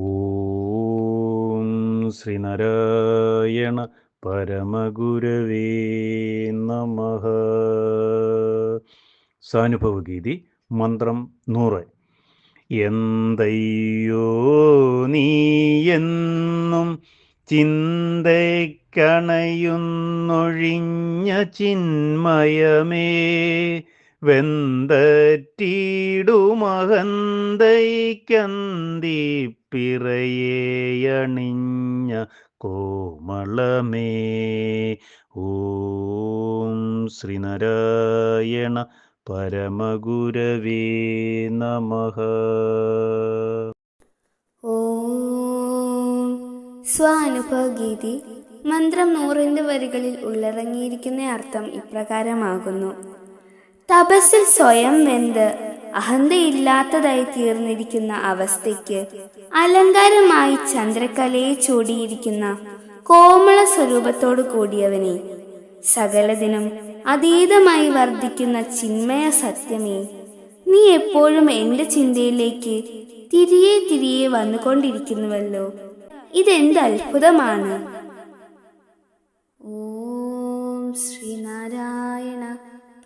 ഓം ശ്രീനാരായണ പരമഗുരവേ നമ. സാനുഭവഗീതി മന്ത്രം നൂറ്. എന്തയ്യോ നീ നീയെന്നും ചിന്തയ്ക്കണയുന്നൊഴിഞ്ഞ ചിന്മയമേ. വെന്തറ്റീടുമഹന്തൈക്കന്തിപ്പിറയേയണിഞ്ഞ കോമളമേ. ഓം ശ്രീനാരായണ പരമഗുരവേ നമ. സ്വാനുഭവഗീതി മന്ത്രം നൂറിന്റെ വരികളിൽ ഉള്ളടങ്ങിയിരിക്കുന്ന അർത്ഥം ഇപ്രകാരമാകുന്നു. തപസ്സിൽ സ്വയം വെന്ത് അഹന്തയില്ലാത്തതായി തീർന്നിരിക്കുന്ന അവസ്ഥയ്ക്ക് അലങ്കാരമായി ചന്ദ്രകലയെ ചൂടിയിരിക്കുന്ന കോമള സ്വരൂപത്തോടു കൂടിയവനെ സകലതിനും അതീതമായി വർദ്ധിക്കുന്ന ചിന്മയ സത്യമേ നീ എപ്പോഴും എന്റെ ചിന്തയിലേക്ക് തിരിയെ തിരിയെ വന്നുകൊണ്ടിരിക്കുന്നുവല്ലോ. ഇതെന്ത് അത്ഭുതമാണ്. ഓം ശ്രീനാരായണ